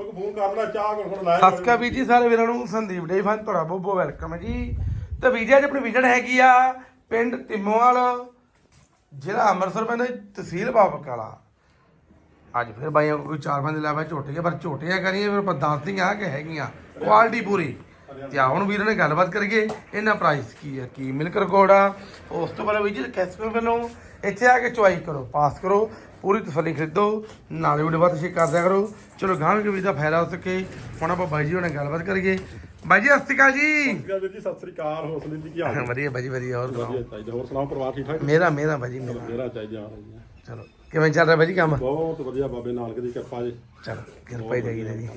ਕੋਈ ਫੋਨ ਕਰ ਲੈ ਚਾਹ ਕੋਲ ਹੁਣ ਲਾਇਆ ਸਤਿ ਸ਼੍ਰੀ ਅਕਾਲ ਵੀਰ ਜੀ ਸਾਰੇ ਵੀਰਾਂ ਨੂੰ। ਸੰਦੀਪ ਡੇ ਫਨ ਤੁਹਾਡਾ ਬਹੁਤ ਬਹੁਤ ਵੈਲਕਮ ਹੈ ਜੀ। ਤੇ ਵੀਰ ਜੀ ਅੱਜ ਆਪਣੀ ਵਿਜਨ ਹੈਗੀ ਆ ਪਿੰਡ ਤਿੰਮੋਵਾਲ ਜ਼ਿਲ੍ਹਾ ਅੰਮ੍ਰਿਤਸਰ ਪੈਂਦਾ ਜੀ, ਤਹਿਸੀਲ ਬਾਬਕਾਲਾ ਅੱਜ ਫਿਰ ਬਾਈਆਂ ਕੋਲ ਕੋਈ ਚਾਰ ਪੰਜ ਲੈਵਾ ਝੋਟੇ ਆ ਪਰ ਝੋਟੇ ਆ ਕਰੀਏ ਫਿਰ ਆਪਾਂ ਦੱਸਦੀਆਂ ਕਿ ਹੈਗੀਆਂ ਕੁਆਲਿਟੀ ਪੂਰੀ। ਤੇ ਆ ਹੁਣ ਵੀਰ ਨੇ ਗੱਲਬਾਤ ਕਰੀਏ ਇਹਨਾਂ ਪ੍ਰਾਈਸ ਕੀ ਹੈ ਕੀ ਮਿਲਕ ਰਿਕਾਰਡ ਆ ਉਸ ਤੋਂ ਬਾਅਦ ਵੀਰ ਜੀ ਕੈਸਪੇ ਵੱਲੋਂ ਇੱਥੇ ਆ ਕੇ ਚੁਆਈ ਕਰੋ ਪਾਸ ਕਰੋ। ਪੂਰੀ ਤਸੱਲੀ ਖਰੀਦੋ ਨਾਲੇ ਵੀਡੀਓ ਬਾਤ ਸ਼ੇਅਰ ਕਰਦਿਆ ਕਰੋ। ਚਲੋ ਗਾਂ ਵੀ ਵੀਰ ਦਾ ਫਾਇਦਾ ਹੋ ਸਕੇ। ਹੁਣ ਆਪਾਂ ਬਾਈ ਜੀ ਹੋਣੇ ਗੱਲਬਾਤ ਕਰੀਏ। ਬਾਈ ਜੀ ਸਤਿ ਸ਼੍ਰੀ ਅਕਾਲ ਜੀ। ਵੀਰ ਜੀ ਸਤਿ ਸ੍ਰੀ ਅਕਾਲ। ਹੌਸਲੇ ਦੀ ਕੀ ਹਾਲ ਹੈ? ਵਧੀਆ ਬਾਈ ਜੀ ਵਧੀਆ। ਹੋਰ ਸੁਣਾਓ? ਵਧੀਆ ਚਾਹੀਦਾ। ਹੋਰ ਸੁਣਾਓ ਪਰਿਵਾਰ ਠੀਕ ਠਾਕ? ਮੇਰਾ ਮੇਰਾ ਬਾਈ ਜੀ ਮੇਰਾ। ਮੇਰਾ ਚਾਹੀਦਾ ਜੀ। ਚਲੋ ਕਿਵੇਂ ਚੱਲ ਰਿਹਾ ਬਾਈ ਜੀ ਕੰਮ? ਬਹੁਤ ਵਧੀਆ ਬਾਬੇ ਨਾਨਕ ਦੀ ਕਿਰਪਾ ਜੀ। ਚਲੋ ਕਿਰਪਾ ਹੀ ਰਹੀ ਜੀ।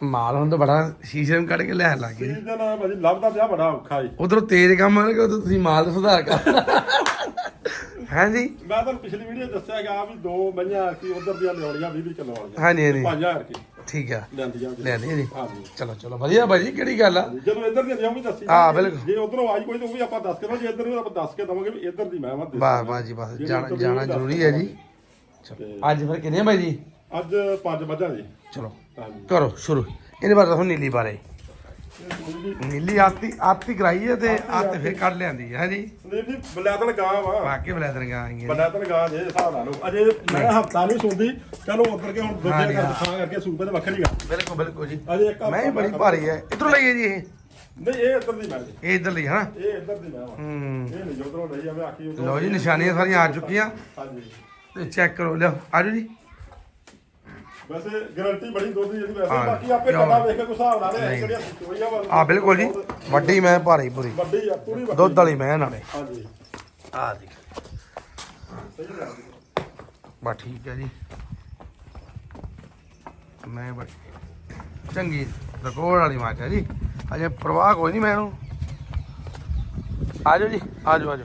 ਮਾਲ ਹੁਣ ਤਾਂ ਬੜਾ ਸ਼ੀਸ਼ੇ ਨੂੰ ਕੱਢ ਕੇ ਲੈਣ ਲੱਗ ਗਏ ਇਹਦਾ ਨਾ ਭਾਜੀ ਲੱਭਦਾ ਪਿਆ ਬੜਾ ਔਖਾ ਜੀ ਉਧਰੋਂ ਤੇਜ਼ ਕੰਮ ਹੈ ਕਿ ਉਧਰੋਂ ਤੁਸੀਂ ਮਾਲ ਦਾ ਸੁਧਾਰ ਕਰ। ਹਾਂਜੀ ਮੈਂ ਤੁਹਾਨੂੰ ਪਿਛਲੀ ਵੀਡੀਓ ਦੱਸਿਆ ਗਿਆ ਵੀ ਦੋ ਮਈਆਂ ਕੀ ਉਧਰ ਦੀਆਂ ਲਿਆਉਣੀਆਂ 20 ਕਿਲੋ ਵਾਲੀਆਂ। ਹਾਂਜੀ ਹਾਂਜੀ। 5000 ਕੀ ਠੀਕ ਆ। ਲੈਂਦੀਆਂ ਜੀ। ਲੈ ਲਈ ਜੀ। ਹਾਂਜੀ। ਚਲੋ ਚਲੋ ਵਧੀਆ ਬਾਈ ਜੀ ਕਿਹੜੀ ਗੱਲ ਆ? ਜਦੋਂ ਇੱਧਰ ਦੀਆਂ ਲਿਆਉਂ ਵੀ ਦੱਸੀ ਹਾਂ, ਬਿਲਕੁਲ। ਜੇ ਉਧਰੋਂ ਆਈ ਕੋਈ ਤਾਂ ਉਹ ਵੀ ਆਪਾਂ ਦੱਸ ਕੇ ਦਵਾਂਗੇ ਇੱਧਰ ਨੂੰ ਆਪਾਂ ਦੱਸ ਕੇ ਦਵਾਂਗੇ ਵੀ ਇੱਧਰ ਦੀ ਮੈਂ ਵਾਹ ਵਾਹ ਜੀ ਵਾਹ। ਜਾਣਾ ਜਾਣਾ ਜ਼ਰੂਰੀ ਹੈ ਜੀ। ਚਲੋ। ਅੱਜ ਫਿਰ ਕਿੰਨੇ ਬਾਈ ਜੀ? ਅੱਜ ਪੰਜ ਮੱਝਾਂ ਜੀ। ਚਲੋ ਹਾਂਜੀ। ਕਰੋ ਸ਼ੁਰੂ। ਇਹਦੇ ਬਾਰੇ ਦੱਸੋ ਨੀਲੀ ਬਾਰੇ। ਨੀਲੀ ਆਤੀ ਆਤੀ ਕਰਾਈ ਹੈ ਤੇ ਆਤੇ ਫਿਰ ਕੱਢ ਲਿਆਂਦੀ ਹੈ ਹਾਂਜੀ ਸੁਨੀਲ ਜੀ ਬਲੈਤਨ ਗਾਂ ਵਾ। ਵਾਕੇ ਬਲੈਦਰ ਗਾ ਆਈਆਂ ਬਲੈਤਨ ਗਾਂ ਜੇ ਹਿਸਾਬ ਲਾ ਲਓ। ਅਜੇ ਮੈਂ ਹਫਤਾ ਨਹੀਂ ਸੁਣਦੀ ਚਲੋ ਉੱਧਰ ਕੇ ਹੁਣ ਦੂਜੇ ਘਰ ਥਾਂ ਕਰਕੇ ਸੂਬੇ ਤੇ ਵੱਖਰੀ ਗਾ ਬਿਲਕੁਲ ਬਿਲਕੁਲ ਜੀ। ਅਜੇ ਇੱਕ ਹਫ਼ਤਾ ਮੈਂ ਹੀ ਬੜੀ ਭਾਰੀ ਹੈ। ਇਧਰੋਂ ਲਈਏ ਜੀ ਇਹ। ਨਹੀਂ ਇਹ ਇੱਧਰ ਦੀ ਮੈਂ ਜੀ। ਇਹ ਇਧਰ ਲਈ ਹਨਾ? ਇਹ ਇੱਧਰ ਦੀ ਮੈਂ ਵਾ। ਹੂੰ। ਇਹ ਨਹੀਂ ਉਧਰੋਂ ਲਈ ਜਾਵੇ ਆਖੀ ਉਧਰੋਂ ਲਓ ਜੀ ਨਿਸ਼ਾਨੀਆਂ ਸਾਰੀਆਂ ਆ ਚੁੱਕੀਆਂ। ਹਾਂਜੀ। ਤੇ ਚੈੱਕ ਕਰੋ ਲਿਓ ਆਜੋ ਜੀ। ਵੈਸੇ ਗਾਰੰਟੀ ਬੜੀ ਦੁੱਧ ਦੀ ਇਹਦੀ ਵੈਸੇ। ਹਾਂ, ਬਾਕੀ ਆਪੇ ਕਿਉਂ? ਪਤਾ ਵੇਖ ਕੇ ਕੋਈ ਹਿਸਾਬ ਲਾ ਲੈ ਨਹੀਂ। ਜਿਹੜੀਆਂ ਚੋਰੀਆਂ ਵਾ ਆ ਬਿਲਕੁਲ ਜੀ। ਵੱਡੀ ਮੈਂ ਭਾਰੀ ਪੂਰੀ। ਵੱਡੀ ਆ ਪੂਰੀ ਵੱਡੀ। ਦੁੱਧ ਵਾਲੀ ਮੈਂ ਨਾਲੇ। ਹਾਂਜੀ। ਆ ਦੇਖ ਸਹੀ ਗੱਲ ਹੈ ਬਾ ਠੀਕ ਹੈ ਜੀ। ਮੈਂ ਬੜੀ ਚੰਗੀ ਰਕੋੜ ਵਾਲੀ ਮਾਚ ਹੈ ਜੀ। ਅਜੇ ਪ੍ਰਵਾਹ ਕੋਈ ਨਹੀਂ ਮੈਨੂੰ ਆਜੋ ਜੀ ਆਜੋ ਆਜੋ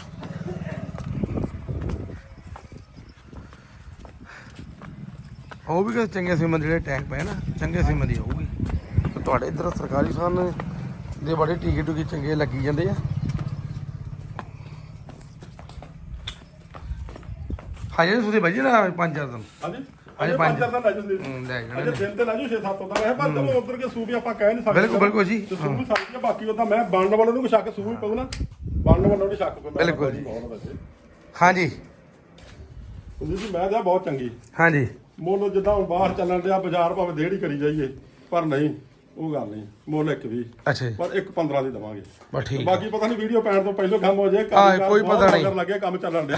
ਉਹ ਵੀ ਕਿ ਚੰਗੇ ਸਿਮਨ ਜਿਹੜੇ ਟੈਂਕ ਪਏ ਨਾ ਚੰਗੇ ਸਿਮਨ ਦੀ ਹੋਊਗੀ। ਤੁਹਾਡੇ ਇੱਧਰ ਸਰਕਾਰੀ ਫਨ ਦੇ ਬੜੇ ਟੀਕੇ ਟੂਕੇ ਚੰਗੇ ਲੱਗੀ ਜਾਂਦੇ ਆ। ਹਾਜੇ ਤੁਸੀਂ ਵਜੇ ਨਾ ਪੰਜ ਚਾਰ ਦਿਨ। ਹਾਂਜੀ। ਅਜੇ ਅਜੇ ਪੰਜ- ਦਿਨ ਲੈ ਜੂ ਸੰਦੀਪ ਹੂੰ, ਲੈ ਜਾਣੇ ਅਜੇ। ਦਿਨ ਤੇ ਲੈ ਜੂ 6-7 ਹੁੰਦਾ। ਰਹੇ ਪਰ ਚਲੋ ਉਧਰ ਕੇ ਸੂਬੀ ਆਪਾਂ ਕਹਿ ਨਹੀਂ ਸਕਦੇ। ਬਿਲਕੁਲ, ਬਿਲਕੁਲ ਜੀ। ਤੇ ਸੂਬੀ ਸਾਡੀ ਬਾਕੀ ਉਹਦਾ ਮੈਂ ਬਣਨ ਵਾਲੇ ਨੂੰ ਕੋਈ ਸ਼ੱਕ ਸੂਬੀ ਪਊ ਨਾ ਬਣਨ ਵਾਲੇ ਨੂੰ ਵੀ ਸ਼ੱਕ ਪੈਂਦਾ। ਬਿਲਕੁਲ ਜੀ। ਹਾਂਜੀ ਜੀ ਮੈਂ ਤਾਂ ਬਹੁਤ ਚੰਗੀ। ਹਾਂਜੀ। ਮੁੱਲ ਜਿੱਦਾਂ ਹੁਣ ਬਾਹਰ ਚੱਲਣ ਡਿਆ ਬਾਜ਼ਾਰ ਭਾਵੇਂ ਦੇੜੀ ਕਰੀ ਜਾਈਏ ਪਰ ਨਹੀਂ ਉਹ ਗੱਲ ਨਹੀਂ ਮੁੱਲ ਇੱਕ ਵੀ ਅੱਛਾ ਜੀ। ਪਰ ਇੱਕ 15 ਦੀ ਦਵਾਂਗੇ। ਬਸ ਠੀਕ ਆ। ਬਾਕੀ ਪਤਾ ਨਹੀਂ ਵੀਡੀਓ ਪੈਣ ਤੋਂ ਪਹਿਲਾਂ ਕੰਮ ਹੋ ਜਾਏ ਹਾਂ, ਕੋਈ ਪਤਾ ਨਹੀਂ। ਲੱਗੇ ਕੰਮ ਚੱਲਣ ਡਿਆ।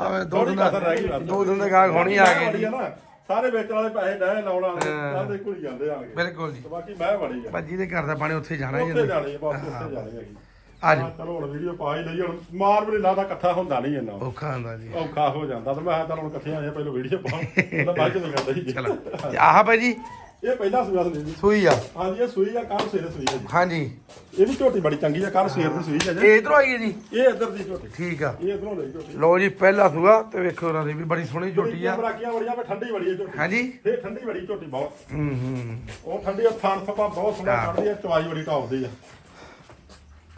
ਆਵੇਂ ਦੋ ਦਿਨ ਦਾ ਕਸਰ ਰਹਿ ਗਈ ਬਸ। ਦੋ ਦਿਨ ਦਾ ਗਾਹਕ ਹੋਣੀ ਆ ਗਏ ਨਾ, ਸਾਰੇ ਵੇਚਣ ਵਾਲੇ ਪੈਸੇ ਡੈ ਲਾਉਣਾ ਹਾਂ। ਸਾਰੇ ਘੁਲੀ ਜਾਂਦੇ ਆ। ਗਏ ਬਿਲਕੁਲ ਜੀ। ਤੇ ਬਾਕੀ ਮੈਂ ਬੜੀ ਆ। ਭਾਜੀ ਦੇ ਘਰ ਦਾ ਪਾਣੀ ਉੱਥੇ ਜਾਣਾ ਹੀ ਉੱਥੇ ਜਾਂਦਾ ਜਾਣੀ ਆ ਬਸ ਉੱਥੇ ਜਾਣੀ ਹੈਗੀ ਆ ਜੀ ਹਾਂ, ਚਲੋ ਹੁਣ ਵੀਡੀਓ ਪਾ ਹੀ ਲਈ ਹੁਣ ਮਾਰ ਵੀ ਲਾਦਾ ਇਕੱਠਾ ਹੁੰਦਾ ਨਹੀਂ ਇੰਨਾ। ਔਖਾ ਹੁੰਦਾ ਜੀ। ਔਖਾ ਹੋ ਜਾਂਦਾ ਤੇ ਮੈਂ ਕਿਹਾ ਚੱਲ ਹੁਣ ਇਕੱਠੇ ਆਏ ਆ, ਪਹਿਲਾਂ ਵੀਡੀਓ ਪਾ ਉਹਦਾ ਬਾਅਦ ਚ ਨਹੀਂ ਕਰਦਾ ਸੀ ਚਲੋ। ਤੇ ਆਹ ਭਾਜੀ ਇਹ ਪਹਿਲਾ ਸੂਆ ਸੀ ਜੀ। ਸੂਈ ਆ। ਹਾਂਜੀ ਇਹ ਸੂਈ ਆ ਕੱਲ ਸਵੇਰੇ ਸੂਈ ਆ ਜੀ। ਹਾਂਜੀ। ਇਹ ਵੀ ਝੋਟੀ ਬੜੀ ਚੰਗੀ ਆ ਕੱਲ ਸਵੇਰ ਦੀ ਸੂਈ ਆ ਜੀ। ਇਹ ਇਧਰੋਂ ਆਈ ਹੈ ਜੀ? ਇਹ ਇੱਧਰ ਦੀ ਝੋਟੀ। ਠੀਕ ਆ। ਇਹ ਇਧਰੋਂ ਲਈ ਝੋਟੀ। ਲੋ ਜੀ ਪਹਿਲਾ ਸੂਆ ਤੇ ਵੇਖੋ ਉਹਨਾਂ ਦੀ ਵੀ ਬੜੀ ਸੋਹਣੀ ਝੋਟੀ ਆ। ਬਰਾਕੀਆਂ ਬੜੀਆਂ ਪਰ ਠੰਡੀ ਬੜੀ ਹੈ ਝੋਟੀ। ਹਾਂਜੀ। ਇਹ ਠੰਡੀ ਬੜੀ ਝੋਟੀ ਬਹੁਤ। ਹੂੰ ਹੂੰ। ਉਹ ਠੰਡੀ ਆ ਥਾਨ ਸਪਾ ਬਹੁਤ ਸੋਹਣਾ। ਕੱਢਦੀ ਆ ਚਵਾਈ ਬੜੀ ਟੌਪ ਦੀ ਆ।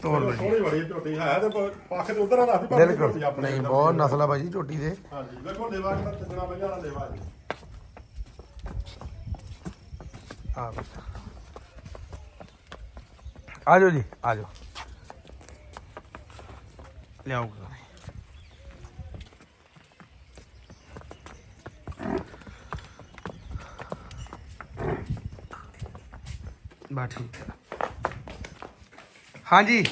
ਤੋੜ ਲਓ ਜੀ। ਸੋਹਣੀ ਬੜੀ ਝੋਟੀ ਹੈ ਤੇ ਪ- ਪੱਖ ਤੇ ਉਧਰ ਆ ਰੱਖਦੀ ਪਰ ਝੋਟੀ ਬਿਲਕੁਲ। ਆਪਣੇ ਨਹੀਂ ਬਹੁਤ। ਨਸਲ ਆ ਭਾਜੀ ਝੋਟੀ ਦੇ। ਹਾਂਜੀ ਵੇਖੋ ਦੇਵਾ ਕਿੰਨਾ ਚੱਜਣਾ ਪੰਜਾਂ ਦਾ ਦੇਵਾ ਜੀ। ਆ ਆਜੋ ਜੀ ਆਜੋ ਲਿਆਓ ਬਾ ਠੀਕ ਹੈ। ਹਾਂਜੀ।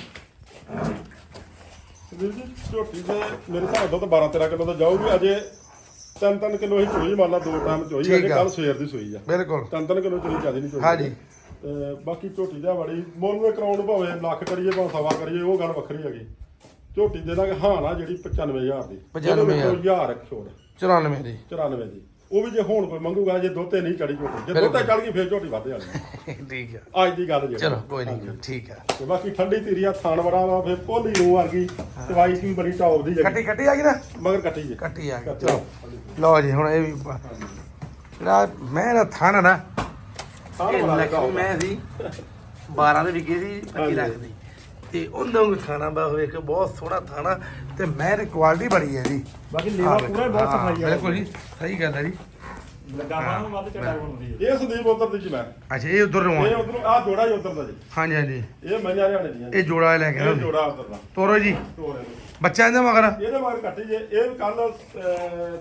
ਵੀਰ ਜੀ ਝੋਟੀ ਦੇ ਮੇਰੇ ਹਿਸਾਬ ਤੋਂ ਤਾਂ 12 13 ਕਿਲੋ ਤਾਂ ਜਾਊਗੀ ਅਜੇ 3-3 ਕਿਲੋ ਹੀ ਚੋਈ ਮੰਨ ਲਾ ਦੋ ਟਾਈਮ ਚੋਈ ਠੀਕ ਅਜੇ ਆ। ਕੱਲ ਸਵੇਰ ਦੀ ਸੂਈ ਆ। ਬਿਲਕੁਲ। 3-3 ਕਿਲੋ ਚੋਈ ਜ਼ਿਆਦਾ ਨਹੀਂ ਚੋਈ। ਹਾਂਜੀ। ਤੇ ਬਾਕੀ ਝੋਟੀ ਦਾ ਬੜੀ ਮੁੱਲ ਕਰਾਉਣ ਭਾਵੇਂ ਲੱਖ ਕਰੀਏ ਭਾਵੇਂ ਸਵਾ ਕਰੀਏ ਉਹ ਗੱਲ ਵੱਖਰੀ ਹੈਗੀ। ਝੋਟੀ ਦੇ ਦਾਂਗੇ ਹਾਂ ਨਾ ਜਿਹੜੀ 95000 ਦੀ। 95,000 ਹਜ਼ਾਰ। ਇੱਕ ਛੋੜ। 94 ਦੀ। 94 ਦੀ। ਉਹ ਵੀ ਜੇ ਹੁਣ ਕੋਈ ਮੰਗੂਗਾ ਜੇ ਦੋਤੇ ਨਹੀਂ ਚੜੀ ਝੋਟੀ ਜੇ ਦੋਤੇ ਚੜ ਗਈ ਫੇਰ ਝੋਟੀ ਵੱਧ ਜਾਣੀ। ਠੀਕ ਹੈ ਅੱਜ ਦੀ ਗੱਲ ਜਿਹੜੀ ਚਲੋ ਕੋਈ ਨਹੀਂ ਠੀਕ ਹੈ ਤੇ ਬਾਕੀ ਠੰਡੀ ਤੀਰੀ ਆ ਥਾਣ ਬੜਾ ਵਾ ਫੇਰ ਭੋਲੀ ਨੂੰ ਵਰਗੀ ਦਵਾਈ ਵੀ ਬੜੀ ਟੌਪ ਦੀ ਹੈਗੀ ਕੱਟੀ ਕੱਟੀ ਆ ਗਈ ਨਾ? ਮਗਰ ਕੱਟੀ ਜੇ। ਕੱਟੀ ਆ ਗਈ। ਚਲੋ। ਲਓ ਜੀ ਹੁਣ ਇਹ ਵੀ ਪ- ਜਿਹੜਾ ਮੈਂ ਨਾ ਥਾਣਾ ਨਾ ਥਾਣ ਇਹ ਮੈਂ ਸੀ 12 ਦੇ ਵਿਕੇ ਸੀ 25 ਹਾਂਜੀ। ਲੱਖ ਦੀ। ਤੇ ਉਹਨਾਂ ਨੂੰ ਖਾਣਾ ਬਾ ਹੋਵੇ ਕਿ ਬਹੁਤ ਸੋਹਣਾ ਥਾਣਾ ਤੇ ਮੈਂ ਦੀ ਕੁਆਲਿਟੀ ਬੜੀ ਹੈ ਜੀ। ਬਾਕੀ ਹਾਂ, ਲੇਵਾ ਪੂਰਾ ਹੀ ਬਹੁਤ ਹਾਂ, ਸਫ਼ਾਈ ਆ ਬਿਲਕੁਲ ਜੀ ਸਹੀ ਗੱਲ ਹੈ ਜੀ। ਗਾਵਾਂ ਨੂੰ ਵੱਧ ਚਟਾ ਬਣਾਉਂਦੀ ਹੈ। ਇਹ ਸੰਦੀਪ ਉਧਰ ਦੀ ਜੀ ਮੈਂ। ਅੱਛਾ ਇਹ ਉਧਰ ਨੂੰ ਇਹ ਉਧਰ ਆ ਜੋੜਾ ਹੀ ਉਧਰ ਦਾ ਜੀ। ਹਾਂਜੀ ਹਾਂਜੀ। ਇਹ ਮਈਆਂ ਹਰਿਆਣੇ ਜੀ। ਇਹ ਜੋੜਾ ਲੈ ਕੇ ਇਹ ਜੋੜਾ ਉਧਰ ਦਾ। ਤੋਰੋ ਜੀ। ਤੋਰੇ ਬੱਚਾ ਇਹਦੇ ਮਗਰ। ਇਹਦੇ ਮਗਰ ਕੱਟੀ ਜੇ ਇਹ ਕੱਲ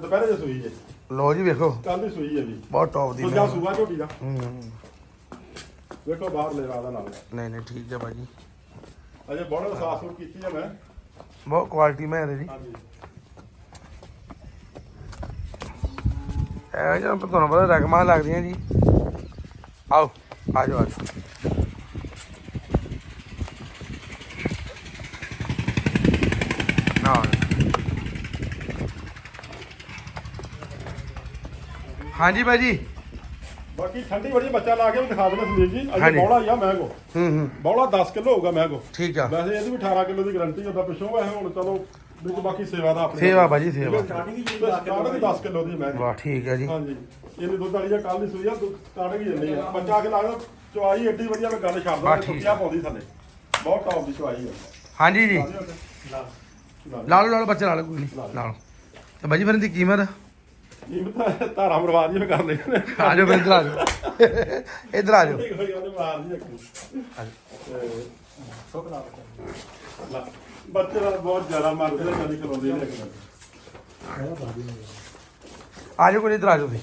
ਦੁਪਹਿਰੇ ਜੇ ਸੂਈ ਜੇ। ਲੋ ਜੀ ਵੇਖੋ। ਕੱਲ ਦੀ ਸੂਈ ਹੈ ਜੀ। ਬਹੁਤ ਟੌਪ ਦੀ ਦੂਜਾ ਮੈਂ। ਸੂਆ ਝੋਟੀ ਦਾ। ਹੂੰ ਵੇਖੋ ਬਾਹਰ ਲੈ ਦਾ ਨਾਲ ਨਹੀਂ ਨਹੀਂ ਠੀਕ ਹੈ ਭਾਜੀ। ਅਜੇ ਬੜਾ ਸਾਫ਼ ਸੁਥ ਕੀਤੀ ਹੈ ਮੈਂ। ਬਹੁਤ ਕੁਆਲਿਟੀ ਮੈਂ ਇਹਦੇ ਜੀ ਹਾਂਜੀ। ਇਹ ਜਾਂ ਤੁਹਾਨੂੰ ਪਤਾ ਰਕਮਾਂ ਲੱਗਦੀਆਂ ਜੀ। ਆਓ ਆ ਜਾਓ ਆ ਜਾਓ। ਹਾਂਜੀ ਭਾਜੀ। ਬਾਕੀ ਠੰਡੀ ਬੜੀ ਬੱਚਾ ਲਾ ਕੇ ਵੀ ਦਿਖਾ ਦੇਣਾ ਸੰਦੀਪ ਜੀ। ਅਜੇ ਹਾਂਜੀ। ਬੌਲਾ ਹੀ ਆ ਮੈਂ ਕੋ ਹੂੰ ਹੂੰ। ਬੌਲਾ 10 ਕਿਲੋ ਹੋਊਗਾ ਮੈਂ ਕੋ ਠੀਕ ਆ। ਵੈਸੇ ਇਹਦੀ ਵੀ 18 ਕਿਲੋ ਦੀ ਗਾਰੰਟੀ ਹੁੰਦਾ ਪਿੱਛੋਂ ਵੈਸੇ ਹੁਣ ਚਲੋ ਵਿੱਚ ਬਾਕੀ ਸੇਵਾ ਦਾ ਆਪਣੀ ਸੇਵਾ ਭਾਜੀ ਸੇਵਾ। ਸਟਾਰਟਿੰਗ ਹੀ ਸਟਾਰਟ ਵੀ 10 ਕਿਲੋ ਦੀ। ਮੈਂ ਵਾਹ ਠੀਕ ਹੈ ਜੀ। ਹਾਂਜੀ। ਇਹਨੇ ਦੁੱਧ ਵਾਲੀ ਆ ਕੱਲ ਦੀ ਸੂਈ ਆ ਸਟਾਰਟ ਵੀ ਜੰਨੀ ਆ। ਬੱਚਾ ਕੇ ਲੱਗਦਾ ਚੁਆਈ ਏਡੀ ਵਧੀਆ ਮੈਂ ਗੱਲ ਛੱਡ ਦਾਂ ਠੀਕ ਕੁੱਤਿਆ ਪਾਉਂਦੀ ਥੱਲੇ। ਬਹੁਤ ਟੌਪ ਦੀ ਚੁਆਈ ਆ। ਹਾਂਜੀ ਜੀ। ਲਾ ਲਾ ਲਓ ਲਾ ਲਓ ਬੱਚਾ ਲਾ ਲਓ ਕੋਈ ਨਹੀਂ। ਲਾ ਲਓ। ਤੇ ਭਾਜੀ ਫਿਰ ਇਹਦੀ ਕੀਮਤ? ਇਹ ਤਾਂ ਧਾਰਾ ਮਰਵਾਦ ਜਿਵੇਂ ਕਰ ਨੇ। ਆ ਜਾਓ ਫਿਰ ਇੱਧਰ ਆ ਜਾਓ। ਇੱਧਰ ਆ ਜਾਓ। ਠੀਕ ਹੋਈ ਉਹਨੇ ਮਾਰ ਦੀ ਅੱਖੀ ਤੇ ਸੁਪਨਾ ਲਾ ਬੱਚੇ ਦਾ ਬਹੁਤ ਜ਼ਿਆਦਾ ਮਾਰਦੇ ਨੇ ਕਦੀ ਕਰਾਉਂਦੇ ਨੇ ਇੱਕ ਆ ਜਾਓ ਕੋਈ ਇੱਧਰ ਆ ਜਾਓ ਤੁਸੀਂ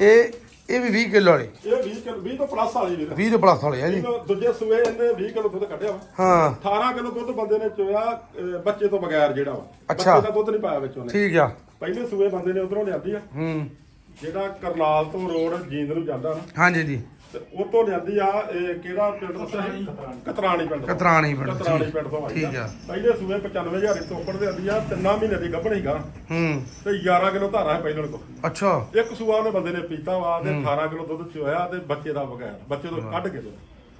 ਇਹ ਇਹ ਵੀ 20 ਕਿਲੋ ਵਾਲੀ। ਇਹ 20 ਕਿਲੋ 20 ਤੋਂ ਪਲੱਸ ਵਾਲੀ ਵੀਰ 20 ਤੋਂ ਪਲੱਸ ਵਾਲੇ ਆ ਜੀ। ਇਹਨੂੰ ਦੂਜੇ ਸੂਏ ਇਹਨੇ 20 ਕਿਲੋ ਦੁੱਧ ਕੱਢਿਆ ਵਾ। ਹਾਂ। 18 ਕਿਲੋ ਦੁੱਧ ਬੰਦੇ ਨੇ ਚੋਇਆ ਅਹ, ਬੱਚੇ ਤੋਂ ਬਗੈਰ ਜਿਹੜਾ ਵਾ। ਅੱਛਾ। ਬੱਚੇ ਦਾ ਦੁੱਧ ਨਹੀਂ ਪਾਇਆ ਵਿੱਚ ਉਹਨੇ। ਠੀਕ ਆ। ਪਹਿਲੇ ਸੂਏ ਬੰਦੇ ਨੇ ਉਧਰੋਂ ਲਿਆਂਦੀ ਆ। ਹੂੰ। ਜਿਹੜਾ ਕਰਨਾਲ ਤੋਂ ਰੋਡ ਜੀਂਦ ਨੂੰ ਜਾਂਦਾ ਨਾ। ਹਾਂਜੀ ਜੀ। ਤੇ ਉਹ ਤੋਂ ਲਿਆਂਦੀ ਆ ਇਹ ਕਿਹੜਾ ਪਿੰਡ ਦੱਸਿਆ ਸੀ? ਕਤਰਾਣੀ ਪਿੰਡ ਤੋਂ। ਕਤਰਾਣੀ ਪਿੰਡ, ਕਤਰਾਣੀ ਠੀਕ- ਪਿੰਡ ਤੋਂ ਆਈ ਠੀਕ ਆ। ਪਹਿਲੇ ਸੂਏ 95000 ਦੀ ਤੋਪੜ ਦੇ ਆਂਦੀ ਆ ਤਿੰਨਾਂ ਮਹੀਨੇ ਦੀ ਗੱਭਣ ਹੀਗਾ ਹੂੰ। ਤੇ 11 ਕਿਲੋ ਧਾਰਾ ਹੈ ਪਹਿਲਾਂ ਕੋ ਅੱਛਾ। ਇੱਕ ਸੂਆ ਉਹਨੇ ਬੰਦੇ ਨੇ ਪੀਤਾ ਵਾ ਤੇ 18 ਕਿਲੋ ਦੁੱਧ ਚੋਇਆ ਤੇ ਬੱਚੇ ਦਾ ਬਗੈਰ ਬੱਚੇ ਤੋਂ ਕੱਢ ਕੇ ਦੁੱਧ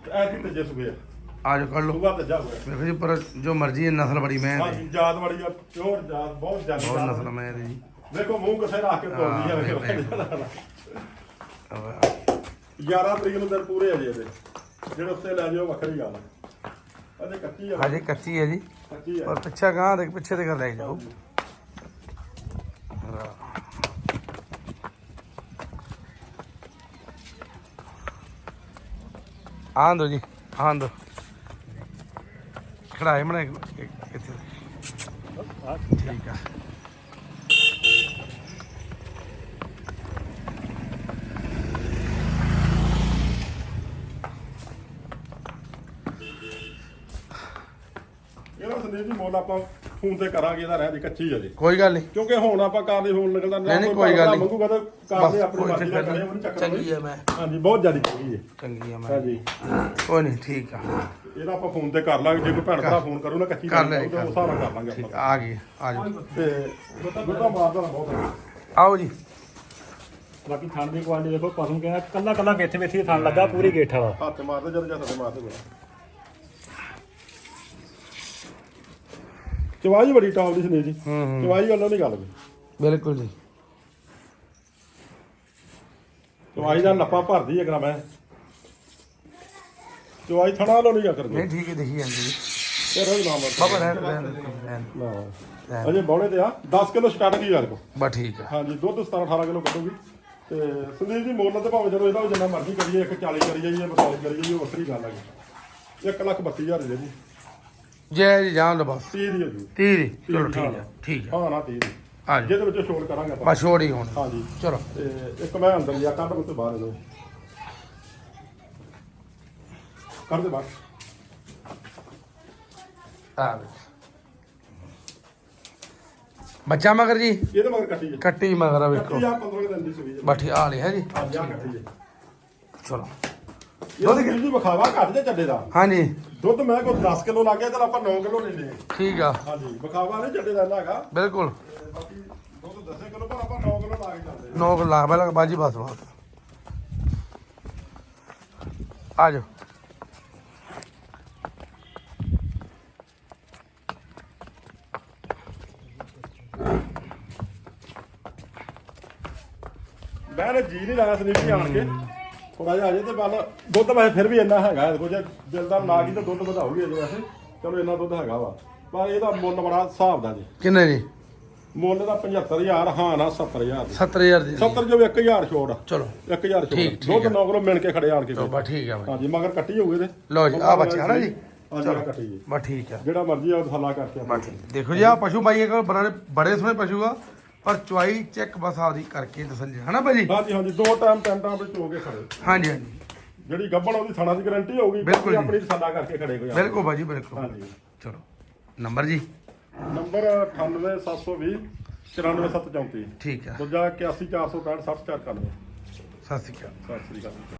ਤੇ ਐ ਕਿ ਤੀਜੇ ਸੂਏ ਆ? ਆ ਜਾਓ ਕਰ ਲਓ ਸੂਆ ਤੀਜਾ ਹੋਇਆ ਵੇਖੋ ਜੀ ਪਰ ਜੋ ਮਰਜ਼ੀ ਹੈ ਨਸਲ ਬੜੀ ਮੈਂ ਹਾਂ ਜਾਤ ਵਾਲੀ ਆ ਪਿਓਰ ਜਾਤ ਬਹੁਤ ਬਹੁਤ ਜ਼ਿਆਦਾ ਨਸਲ ਮੈਂ ਇਹਦੀ ਜੀ। ਦੇਖੋ ਮੂੰਹ ਕਿੱਥੇ ਰੱਖ ਕੇ ਤੋੜਦੀ ਆ ਵੇਖੋ ਆਹ, 11 ਤਰੀਕ ਨੂੰ ਦਿਨ ਪੂਰੇ ਆ ਜੀ ਇਹਦੇ। ਜਿਹੜੇ ਉੱਤੇ ਲੈ ਜਿਓ ਵੱਖਰੀ ਗੱਲ ਆ। ਅਜੇ ਕੱਚੀ ਆ। ਹਜੇ ਕੱਚੀ ਹੈ ਜੀ। ਕੱਚੀ ਆ। ਪਰ ਪਿੱਛੇ ਗਾਂ ਦੇ ਪਿੱਛੇ ਦੇ ਕਰ ਲੈ ਜਾਓ। ਆਂ ਦੋ ਜੀ ਆਂ ਦੋ। ਖੜਾਏ ਮਣੇ ਇੱਥੇ। ਠੀਕ ਆ। ਇਹਦਾ ਸੰਦੀਪ ਜੀ ਮੁੱਲ ਆਪਾਂ ਫੋਨ ਤੇ ਕਰਾਂਗੇ ਇਹਦਾ ਰਹਿ ਦੀ ਕੱਚੀ ਆ ਜੀ। ਕੋਈ ਗੱਲ ਨਹੀਂ। ਕਿਉਂਕਿ ਹੁਣ ਆਪਾਂ ਕਾਰ ਦੇ ਫੋਨ ਨਿਕਲਦਾ ਨਹੀਂ, ਨਹੀਂ, ਕੋਈ ਗੱਲ ਨਹੀਂ। ਮੰਗੂਗਾ ਤਾਂ ਕਾਰ ਦੇ ਆਪਣੀ ਮਰਜ਼ੀ ਨਾਲ ਚੱਕਰ ਕਰੇ ਉਹ ਨਹੀਂ ਚੱਕਰ ਚੰਗੀ ਹੈ ਮੈਂ। ਹਾਂਜੀ ਬਹੁਤ ਜ਼ਿਆਦਾ ਚੰਗੀ ਹੈ। ਚੰਗੀ ਹੈ ਮੈਂ। ਹਾਂਜੀ। ਕੋਈ ਨਹੀਂ ਠੀਕ ਆ। ਇਹਦਾ ਆਪਾਂ ਫੋਨ ਤੇ ਕਰ ਲਾਂਗੇ ਜੇ ਕੋਈ ਭੈਣ ਭਰਾ ਫੋਨ ਕਰੂ ਨਾ ਕੱਚੀ ਕਰ ਲੈ, ਤਾਂ ਉਸ ਹਿਸਾਬ ਨਾਲ ਕਰ ਲਾਂਗੇ ਠੀਕ ਆਪਾਂ ਆ ਗਈ ਆ ਜਾਓ। ਤੇ ਦੁੱਧਾ ਮਾਰਦਾ ਨਾ ਬਹੁਤ ਹੈ। ਆਓ ਜੀ। ਬਾਕੀ ਥਣ ਦੀ ਕੁਆਲਿਟੀ ਦੇਖੋ ਪਸ਼ੂ ਕਹਿੰਦਾ ਕੱਲਾ ਕੱਲਾ ਮੇਥੇ ਮੇਥੀ ਥਣ ਲੱਗਾ ਪੂਰੀ ਗੇਠਾ ਵਾ ਹੱਥ ਮਾਰਦੇ ਜਦ ਜਦ ਹੱਥ ਮਾਰਦੇ। ਬੜਾ ਚਵਾਈ ਬੜੀ ਟਾਪ ਦੀ ਸੁਨੀਲ ਜੀ ਹੂੰ ਹੂੰ। ਚਵਾਈ ਵੱਲੋਂ ਨਹੀਂ ਗੱਲ ਕੋਈ ਬਿਲਕੁਲ ਜੀ। ਚਵਾਈ ਦਾ ਲੱਪਾ ਭਰਦੀ ਹੈ ਮੈਂ। ਚਵਾਈ ਥਣਾ ਵੱਲੋਂ ਨਹੀਂ ਕਰਦੀ। ਨਹੀਂ ਠੀਕ ਹੈ ਦੇਖੀ ਜਾਂਦੀ ਜੀ ਇਹ ਰੋਜ਼ ਰਹਿਣ ਦੇ, ਰਹਿਣ ਦੇ। ਨਾ ਅਜੇ ਬੌਲੇ ਤੇ ਆ। 10 ਕਿਲੋ ਸਟਾਰਟ ਕੀ ਯਾਰ ਕੋ ਬਸ ਠੀਕ ਆ। ਹਾਂਜੀ ਦੁੱਧ 17 18 ਕਿਲੋ ਕੱਢੂਗੀ। ਤੇ ਸੰਦੀਪ ਜੀ ਮੁੱਲ ਤੇ ਭਾਵੇਂ ਜਦੋਂ ਇਹਦਾ ਜਿੰਨਾ ਮਰਜ਼ੀ ਕਰੀਏ 140 ਕਰੀ ਜਾਈਏ 42 ਕਰੀ ਜਾਈਏ ਉਹ ਵੱਖਰੀ ਗੱਲ ਹੈ 1 ਲੱਖ 32000 ਦੇ ਜੀ। ਜੈ ਜੀ ਜਾਨ ਲੋ ਬਸ। 30 ਦੀ ਹੋ ਜੂ। 30 ਦੀ। ਚਲੋ ਠੀਕ ਹੈ। ਠੀਕ ਹੈ। ਹਾਂ ਨਾ 30 ਦੀ। ਆ ਜਾਓ। ਜਿਹਦੇ ਵਿੱਚੋਂ ਛੋੜ ਕਰਾਂਗੇ ਆਪਾਂ। ਬਸ ਛੋੜ ਹੀ ਹੁਣ। ਹਾਂਜੀ ਚਲੋ। ਤੇ ਇੱਕ ਮੈਂ ਅੰਦਰ ਲਿਆ ਕੱਢ ਉੱਤੇ ਬਾਹਰ ਇਹਨੂੰ। ਕਰ ਦੇ ਬਾਹਰ। ਆ ਵੇ। ਬੱਚਾ ਮਗਰ ਜੀ? ਇਹਦੇ ਮਗਰ ਕੱਟੀ ਜੇ। ਕੱਟੀ ਮਗਰ ਆ ਵੇਖੋ। ਕੱਟੀ ਆ 15 ਦਿਨ ਦੀ ਸੁਈ ਜੇ। ਬਠੀ ਆ ਲਈ ਹੈ ਜੀ। ਕੱਟੀ ਜੇ। ਚਲੋ। ਦੁੱਧ ਕਿੰਨੀ? ਵਿਖਾਵਾ ਘੱਟ ਜੇ ਚੱਡੇ ਦਾ। ਹਾਂਜੀ। ਦੁੱਧ ਮੈਂ ਕੋਈ 10 ਕਿਲੋ ਲੱਗ ਗਿਆ ਤਾਂ ਆਪਾਂ 9 ਕਿਲੋ ਲੈਂਦੇ ਹਾਂ। ਠੀਕ ਆ। ਹਾਂਜੀ ਵਿਖਾਵਾ ਨਹੀਂ ਚੱਡੇ ਦਾ ਇੰਨਾ ਹੈਗਾ। ਬਿਲਕੁਲ। ਤੇ ਬਾਕੀ ਦੁੱਧ 10 ਕਿਲੋ ਪਰ ਆਪਾਂ 9 ਕਿਲੋ ਲਾ ਕੇ ਚੱਲਦੇ ਹਾਂ। ਨੌ ਕੁ ਲੱਖ ਪਹਿਲਾਂ ਬਾਜੀ ਬਸ ਬਸ। ਆ ਜਾਓ। ਮੈਂ ਜੀ ਨਹੀਂ ਲਾਇਆ ਸੰਦੀਪ ਜੀ ਆਣ ਕੇ। ਥੋੜਾ ਜਿਹਾ ਅਜੇ ਤੇ ਬਲ ਦੁੱਧ ਵੈਸੇ ਫਿਰ ਵੀ ਇੰਨਾ ਹੈਗਾ ਇਹਦੇ ਕੋਲ ਜੇ ਦਿਲ ਦਾ ਲਾ ਗਈ ਤਾਂ ਦੁੱਧ ਵਧਾਉਗੀ ਅਜੇ ਵੈਸੇ ਚਲੋ ਇੰਨਾ ਦੁੱਧ ਹੈਗਾ ਵਾ। ਪਰ ਇਹਦਾ ਮੁੱਲ ਬੜਾ ਹਿਸਾਬ ਦਾ ਜੀ। ਕਿੰਨੇ ਜੀ? ਮੁੱਲ ਦਾ 75000 ਹਾਂ ਨਾ 70000 ਦੀ। 70000 ਦੀ। 70 ਜੋ 1000 ਛੋੜ। ਚਲੋ। 1000 ਛੋੜ। ਦੁੱਧ ਹੈ। 9 ਕਿਲੋ ਮਿਣ ਕੇ ਖੜੇ ਆਣ ਕੇ। ਬਾ ਠੀਕ ਆ ਬਾਈ। ਹਾਂਜੀ ਮਗਰ ਕੱਟੀ ਹੋਊਗੇ ਤੇ ਲਓ ਜੀ ਆ ਬੱਚਾ ਨਾ ਜੀ? ਕੱਟੀ ਬਾ ਠੀਕ ਆ ਜਿਹੜਾ ਮਰਜ਼ੀ ਆ ਉਹ ਥੱਲਾ ਕਰਕੇ ਬਾ ਠੀਕ। ਦੇਖੋ ਜੀ ਆ ਪਸ਼ੂ ਬਾਈ ਕੋਲ ਬੜੇ ਬੜੇ ਸੋਹਣੇ ਪਸ਼ੂ ਆ। ਪਰ ਚੁਆਈ ਚੈੱਕ ਬਸ ਆਪਦੀ ਕਰਕੇ ਤਸੱਲੀ ਹਨਾ ਭਾਜੀ? ਹਾਂਜੀ ਹਾਂਜੀ ਦੋ ਟਾਈਮ ਤਿੰਨ ਟਾਈਮ ਵਿੱਚ ਹੋ ਕੇ ਖੜੇ। ਹਾਂਜੀ ਹਾਂਜੀ। ਜਿਹੜੀ ਗੱਬਣ ਉਹਦੀ ਥਣਾ ਦੀ ਗਾਰੰਟੀ ਹੋਊਗੀ ਬਿਲਕੁਲ। ਆਪਣੀ ਥੱਲਾ ਕਰਕੇ ਖੜੇ ਕੋਈ ਬਿਲਕੁਲ ਭਾਜੀ ਬਿਲਕੁਲ। ਹਾਂਜੀ। ਚਲੋ। ਨੰਬਰ ਜੀ? ਨੰਬਰ 98720 94734 ਠੀਕ ਆ। ਦੂਜਾ 814656 6091 ਸਤਿ ਸ਼੍ਰੀ ਅਕਾਲ। ਸਤਿ ਸ੍ਰੀ ਅਕਾਲ।